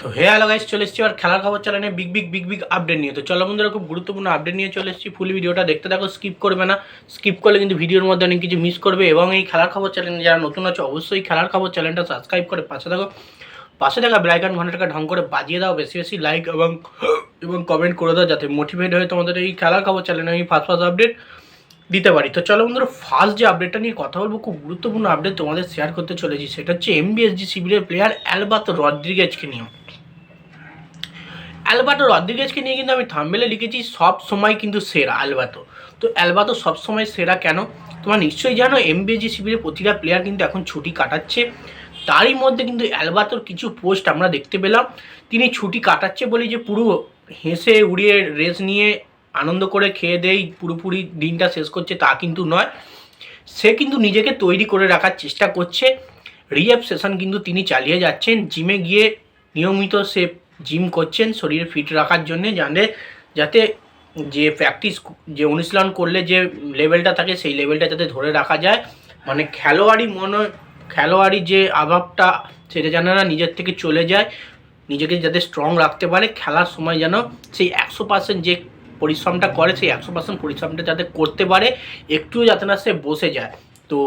তো হে hello guys চলে এসেছি আর খেলার খবর চ্যানেলে big big big big update নিয়ে। তো চলো বন্ধুরা, খুব গুরুত্বপূর্ণ আপডেট নিয়ে চলে এসেছি। ফুল ভিডিওটা দেখতে থাকো স্কিপ করবে না। স্কিপ করলে কিন্তু ভিডিওর মধ্যে অনেক কিছু মিস করবে এবং এই খেলার খবর চ্যানেলে যারা নতুন আছে, অবশ্যই খেলার খবর চ্যানেলটা সাবস্ক্রাইব করে পাশে থাকো। পাশে থাকা ব্লাইকন ঘন্টাটাকে ঢং করে বাজিয়ে দাও, বেশি বেশি লাইক এবং এবং কমেন্ট করে দাও, যাতে মোটিভেট হয়ে তোমাদের এই খেলার খবর চ্যানেলে আমি ফার্স্ট ফার্স্ট আপডেট দিতে পারি। তো চলো বন্ধুরা ফার্স্ট যে আপডেটটা নিয়ে কথা বলব, খুব গুরুত্বপূর্ণ আপডেট তোমাদের শেয়ার করতে চলেছি, সেটা হচ্ছে এমবিএসজি শিবিরের প্লেয়ার অ্যালবাত রদ্রিগেজকে নিয়ে। অ্যালবাটো রদ্রিগেজকে নিয়ে কিন্তু আমি থাম্বেলে লিখেছি, সব সময় কিন্তু সেরা অ্যালবাতো তো অ্যালবাতো সব সময় সেরা কেন? তোমরা নিশ্চয়ই জানো এমবিএজি শিবিরে প্রতিটা প্লেয়ার কিন্তু এখন ছুটি কাটাচ্ছে। তারই মধ্যে কিন্তু অ্যালবাতোর কিছু পোস্ট আমরা দেখতে পেলাম। তিনি ছুটি কাটাচ্ছে বলে যে পুরো হেসে উড়িয়ে রেস নিয়ে আনন্দ করে খেয়ে দেই পুরোপুরি দিনটা শেষ করছে তা কিন্তু নয়। সে কিন্তু নিজেকে তৈরি করে রাখার চেষ্টা করছে। রিহ্যাব সেশন কিন্তু তিনি চালিয়ে যাচ্ছেন। জিমে গিয়ে নিয়মিত সে জিম করছেন শরীর ফিট রাখার জন্য। জানে যাতে যে প্র্যাকটিস, যে অনুশীলন করলে যে লেভেলটা থাকে সেই লেভেলটা যাতে ধরে রাখা যায়। মানে খেলোয়াড়ি মনে, খেলোয়াড়ি যে অভাবটা সেটা যেন না নিজের থেকে চলে যায়। নিজেকে যাতে স্ট্রং রাখতে পারে। খেলার সময় যেন সেই একশো পার্সেন্ট যে পরিশ্রমটা করে, সেই একশো পার্সেন্ট পরিশ্রমটা যাতে করতে পারে, একটুও যাতে না সে বসে যায়। তো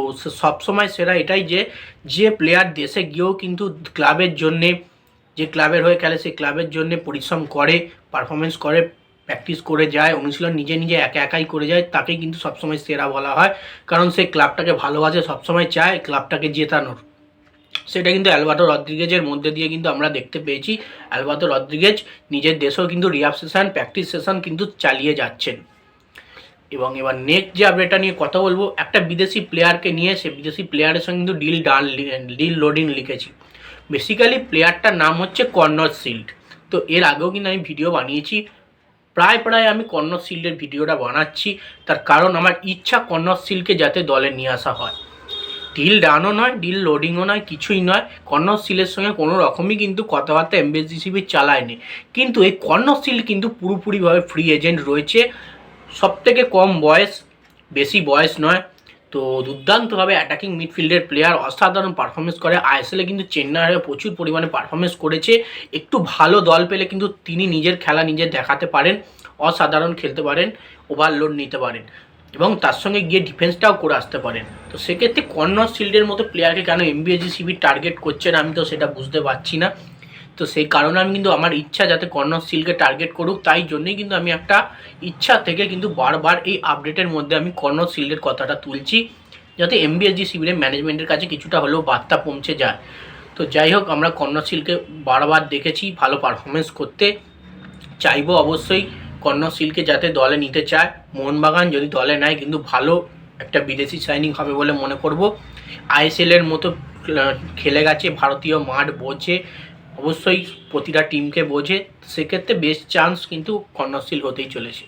সবসময় সেরা এটাই যে যে প্লেয়ার দেশে গিয়েও কিন্তু ক্লাবের জন্যে, যে ক্লাবের হয়ে খেলে, সেই ক্লাবের জন্য পরিশ্রম করে পারফরমেন্স করে প্র্যাকটিস করে যায়, অনুশীলন নিজে নিজে একা একাই করে যায়, তাকেই কিন্তু সবসময় সেরা বলা হয়। কারণ সে ক্লাবটাকে ভালোবাসে, সবসময় চায় ক্লাবটাকে জেতানোর। সেটা কিন্তু অ্যালবার্টো রদ্রিগেজের মধ্যে দিয়ে কিন্তু আমরা দেখতে পেয়েছি। অ্যালবার্টো রদ্রিগেজ নিজের দেশেও কিন্তু রিহাব সেশন প্র্যাকটিস সেশন কিন্তু চালিয়ে যাচ্ছেন। এবং এবার নেক্সট যে আপডেটটা নিয়ে কথা বলব, একটা বিদেশি প্লেয়ারকে নিয়ে সে বিদেশি প্লেয়ারের সঙ্গে কিন্তু ডিল ডান ডিল লোডিং লিখেছি। বেসিক্যালি প্লেয়ারটার নাম হচ্ছে কর্নর শিল্ড তো এর আগেও কিন্তু আমি ভিডিও বানিয়েছি। প্রায় প্রায় আমি কর্নর শিল্ডের ভিডিওটা বানাচ্ছি। তার কারণ আমার ইচ্ছা কর্নর শিল্ডকে যাতে দলে নিয়ে আসা হয়। ডিল ডানও নয়, ডিল লোডিংও নয়, কিছুই নয়। কর্নর সিলের সঙ্গে কোনো রকমই কিন্তু কথাবার্তা এমবেসি শিবির চালায়নি। কিন্তু এই কর্নর শিল্ড কিন্তু পুরোপুরিভাবে ফ্রি এজেন্ট রয়েছে। সব থেকে কম বয়স, বেশি বয়স নয়। তো দুর্দান্তভাবে অ্যাটাকিং মিডফিল্ডের প্লেয়ার অসাধারণ পারফরমেন্স করে। আইএসএলে কিন্তু চেন্নাইয়ে প্রচুর পরিমাণে পারফরমেন্স করেছে। একটু ভালো দল পেলে কিন্তু তিনি নিজের খেলা নিজে দেখাতে পারেন, অসাধারণ খেলতে পারেন ওভারলোড নিতে পারেন। এবং তার সঙ্গে গিয়ে ডিফেন্সটাও করে আসতে পারেন। তো সেক্ষেত্রে কর্নর শিল্ডের মতো প্লেয়ারকে কেন এমবিএজি সিবি টার্গেট করছেন আমি তো সেটা বুঝতে পারছি না। তো সেই কারণে আমি কিন্তু আমার ইচ্ছা যাতে কর্নর সিলকে টার্গেট করুক, তাই জন্যই কিন্তু আমি একটা ইচ্ছা থেকে কিন্তু বারবার এই আপডেটের মধ্যে আমি কর্নর সিল্ডের কথাটা তুলছি, যাতে এমবিএসজি শিবিরের ম্যানেজমেন্টের কাছে কিছুটা হলেও বার্তা পৌঁছে যায়। তো যাই হোক, আমরা কর্নর সিলকে বারবার দেখেছি ভালো পারফরমেন্স করতে। চাইব অবশ্যই কর্নর সিলকে যাতে দলে নিতে চায়। মোহনবাগান যদি দলে নেয়, কিন্তু ভালো একটা বিদেশি সাইনিং হবে বলে মনে করব। আইএসএলের মতো খেলে গেছে, ভারতীয় মাঠ বোঝে, অবশ্যই প্রতিটা টিমকে বোঝে। সেক্ষেত্রে বেস্ট চান্স কিন্তু কর্ণশীল হতেই চলেছে।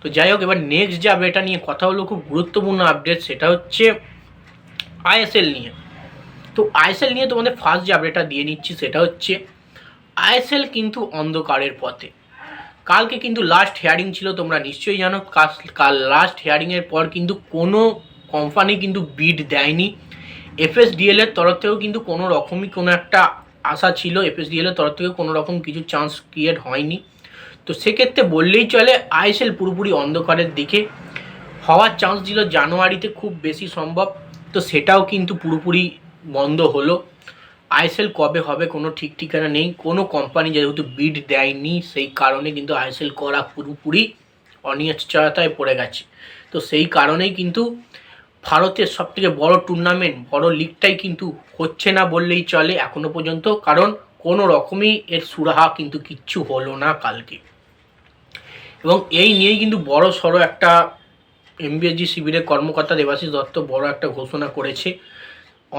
তো যাই হোক, এবার নেক্সট যে আপডেটটা নিয়ে কথা হলো, খুব গুরুত্বপূর্ণ আপডেট সেটা হচ্ছে আইএসএল নিয়ে। তো আইএসএল নিয়ে তোমাদের ফার্স্ট যে আপডেটটা দিয়ে নিচ্ছি, সেটা হচ্ছে আইএসএল কিন্তু অন্ধকারের পথে। কালকে কিন্তু লাস্ট হেয়ারিং ছিল, তোমরা নিশ্চয়ই জানো। কাল- লাস্ট হেয়ারিংয়ের পর কিন্তু কোনো কোম্পানি কিন্তু বিড দেয়নি। এফএসডিএল এর তরফ থেকেও কিন্তু কোনো রকমই কোনো একটা আশা ছিল। এফএসডিএল এর তরফ থেকে কোনো রকম কিছু চান্স ক্রিয়েট হয়নি। তো সেক্ষেত্রে বললেই চলে, আইএসএল পুরোপুরি অন্ধকারের দিকে। হওয়ার চান্স ছিল জানুয়ারিতে খুব বেশি সম্ভব। তো সেটাও কিন্তু পুরোপুরি বন্ধ হলো। আইএসএল কবে হবে কোনো ঠিক ঠিকানা নেই। কোনো কোম্পানি যেহেতু বিড দেয়নি, সেই কারণে কিন্তু আইএসএল করা পুরোপুরি অনিশ্চয়তায় পড়ে গেছে। তো সেই কারণেই কিন্তু ভারতের সব থেকে বড় টুর্নামেন্ট বড় লিগটাই কিন্তু হচ্ছে না বললেই চলে এখনও পর্যন্ত। কারণ কোনো রকমই এর সুরাহা কিন্তু কিচ্ছু হলো না কালকে। এবং এই নিয়েই কিন্তু বড় সড়ো একটা এমবিএসজি শিবিরের কর্মকর্তা দেবাশিস দত্ত বড় একটা ঘোষণা করেছে।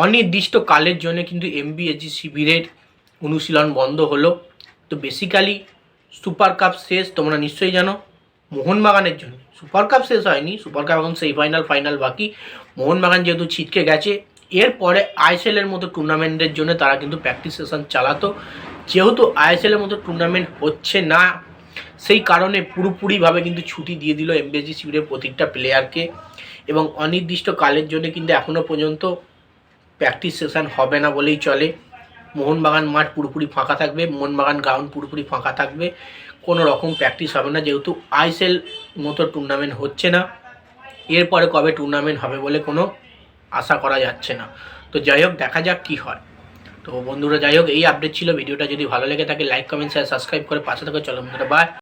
অনির্দিষ্ট কালের জন্য কিন্তু এমবিএসজি শিবিরের অনুশীলন বন্ধ হলো। তো বেসিক্যালি সুপার কাপ শেষ, তোমরা নিশ্চয়ই জানো। মোহনবাগানের জন্য। সুপার কাপ শেষ হয়নি সুপার কাপ এখন সেই ফাইনাল বাকি। মোহনবাগান যেহেতু ছিটকে গেছে, এরপরে আইএসএল এর মতো টুর্নামেন্টের জন্য তারা কিন্তু প্র্যাকটিস সেশন চালাতো। যেহেতু আইএসএল এর মতো টুর্নামেন্ট হচ্ছে না, সেই কারণে পুরোপুরিভাবে কিন্তু ছুটি দিয়ে দিল এমবিএসজি শিবিরের প্রতিটা প্লেয়ারকে এবং অনির্দিষ্ট কালের জন্য কিন্তু এখনও পর্যন্ত প্র্যাকটিস সেশন হবে না বলেই চলে। মোহনবাগান মাঠ পুরোপুরি ফাঁকা থাকবে, মোহনবাগান গ্রাউন্ড পুরোপুরি ফাঁকা থাকবে। কোনো রকম প্র্যাকটিস হবে না, যেহেতু আইএসএল মতো টুর্নামেন্ট হচ্ছে না। এরপরে কবে টুর্নামেন্ট হবে বলে কোনো আশা করা যাচ্ছে না। তো যাই হোক, দেখা যাক কী হয়। তো বন্ধুরা, যাই হোক, এই আপডেট ছিল। ভিডিওটা যদি ভালো লেগে থাকে লাইক কমেন্ট শেয়ার সাবস্ক্রাইব করে পাশে থাকো চলো বন্ধুরা বাই